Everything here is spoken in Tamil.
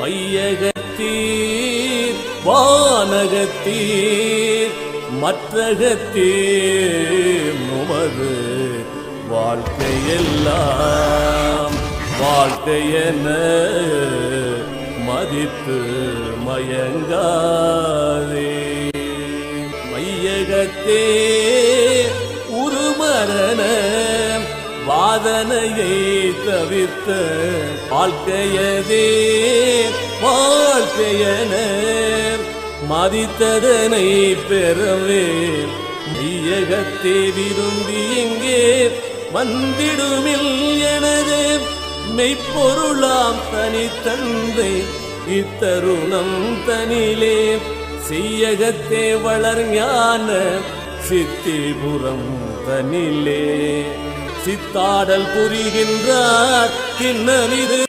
வையகத்தீர் வானகத்தீர் மற்றகத்தீர் உமது வாழ்க்கையெல்லாம். வாழ்க்கையென மதித்து மயங்காதே. மையகத்தே உருமரண சாதனையை தவிர்த்த வாழ்க்கையதே வாழ்க்கையன. மதித்ததனை பெறவே மையகத்தே விரும்பி இங்கே வந்திடுமில் எனது மெய்ப்பொருளாம் தனித்தந்தை இத்தருணம் தனிலே. செய்யகத்தே வளர் ஞான சித்திபுரம் தனிலே. சித்தாடல் புரிகின்றார். கிண்ணமிது